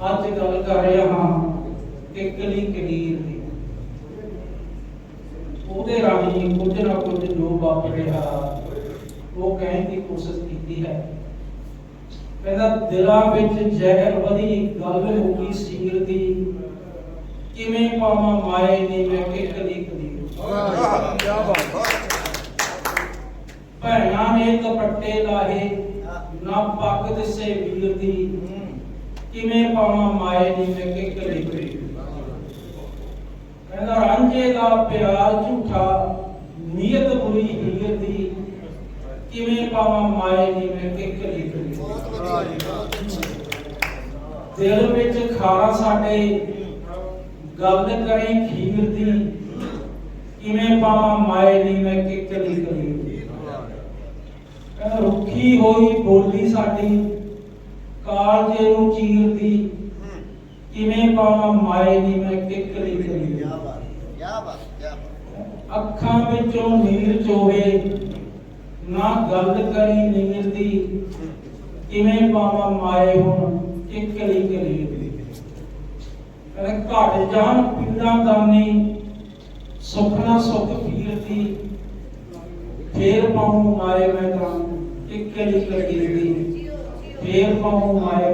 ਅੱਜ ਗੱਲ ਕਰ ਰਿਹਾ ਹਾਂ ਕਿੱਕਲੀ ਕਲੀਰ ਦੀ। ਉਹਦੇ ਰਾਹੀਂ ਕੁਝ ਨਾ ਕੁਝ ਜੋ ਵਾਪਰ ਰਿਹਾ ਉਹ ਕਹਿਣ ਦੀ ਕੋਸ਼ਿਸ਼ ਕੀਤੀ ਹੈ। ਕਹਿੰਦਾ, ਦਿਲਾਂ ਵਿੱਚ ਜ਼ਹਿਰ ਵਧੀ, ਗੱਲ ਹੋ ਗਈ ਸੀਰ ਦੀ। ਕਿਵੇਂ ਪਾਵਾਂ ਮਾਏ ਨੇ ਮੈਂ ਕਿੱਕਲੀ ਕਲੀਰ ਕੀ ਬਾਤ ਭੈਣਾਂ ਨੇ ਕਪੱਟੇ ਲਾਹੇ, ਨਾ ਪੱਗ ਦਿਸੇ ਵੀਰ ਦੀ। ਕਿਵੇਂ ਪਾਵਾਂ ਮਾਏ ਨੀ ਮੈਂ ਕਿੱਕਲੀ ਕਲੀਰ ਕਹਿੰਦਾ, ਰਾਂਝੇ ਦਾ ਪਿਆਰ ਝੂਠਾ, ਨੀਅਤ ਬੁਰੀ ਹੀਰ ਦੀ ਕਿਵੇਂ ਪਾਵਾਂ ਮਾਏ ਨੀ ਮੈਂ ਕਿੱਕਲੀ ਕਲੀਰ ਦਿਲ ਵਿੱਚ ਖਾਰਾ ਸਾਡੇ, ਗੱਲ ਕਰੇ ਖੀਰ ਦੀ, ਕਿਵੇਂ ਪਾਵਾਂ ਮਾਏ ਨੀ ਮੈਂ ਕਿੱਕਲੀ ਕਲੀਰ ਕਹਿੰਦਾ, ਰੁੱਖੀ ਹੋਈ ਬੋਲੀ ਸਾਡੀ ਕਾਲਜੇ ਨੂੰ ਚੀਰਦੀ ਕਿਵੇਂ ਪਾਵਾਂ ਮਾਏ ਨੀ ਮੈਂ ਕਿੱਕਲੀ ਕਲੀਰ ਅੱਖਾਂ ਵਿੱਚੋਂ ਨੀਰ ਚੋਵੇ ਨਾ ਗੱਲ ਕਰੀ ਨੀਰ ਦੀ। ਕਿਵੇਂ ਪਾਵਾਂ ਮਾਏ ਹੁਣ ਕਿੱਕਲੀ ਕਲੀਰ ਦੀ ਕਹਿੰਦਾ ਘਟ ਜਾਣ ਪੀੜਾਂ ਦਾਨੀ ਸੁਖਨਾ ਸੁਖ ਫੀਰਦੀ ਫੇਰ ਪਾਉਂ ਮਾਏ ਮੈਂ ਤਾਂ ਕਿੱਕਲੀ ਕਲੀਰ ਦੀ। ਫੇਰ ਪਾਉਂ ਮਾਏ